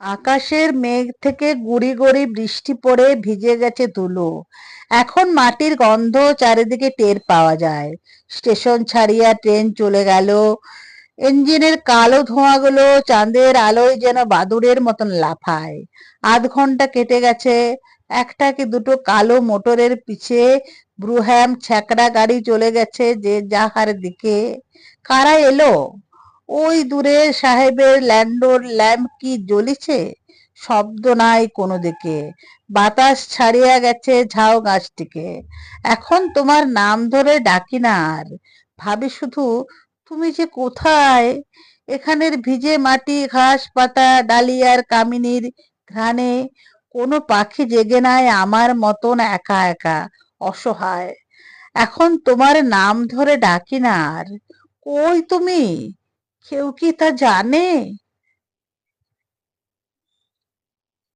আকাশের মেঘ থেকে গুড়ি গুড়ি বৃষ্টি পড়ে ভিজে গেছে ধুলো। এখন মাটির গন্ধ চারিদিকে টের পাওয়া যায়। স্টেশন ছাড়িয়া ট্রেন চলে গেল। ইঞ্জিনের কালো ধোঁয়াগুলো চাঁদের আলোয় যেন বাদুড়ের মতন লাফায়। আধ ঘণ্টা কেটে গেছে। একটা কি দুটো কালো মোটরের পিছে ব্রুহ্যাম ছ্যাকড়া গাড়ি চলে গেছে যে যাহার দিকে। কারা এলো? ওই দূরে সাহেবের ল্যান্ডোর ল্যাম্প কি জ্বলিছে? শব্দ নাই কোনো দিকে। বাতাস ছাড়িয়া গেছে ঝাউ গাছটিকে। এখন তোমার নাম ধরে ডাকি না আর। ভাবি শুধু, তুমি যে কোথায়? এখানের ভিজে মাটি, ঘাস পাতা ডালিয়ার কামিনীর ঘ্রাণে কোনো পাখি জেগে নাই আমার মতন একা একা। অসহায়। এখন তোমার নাম ধরে ডাকি না আর। কই তুমি? কেউ কি তা জানে?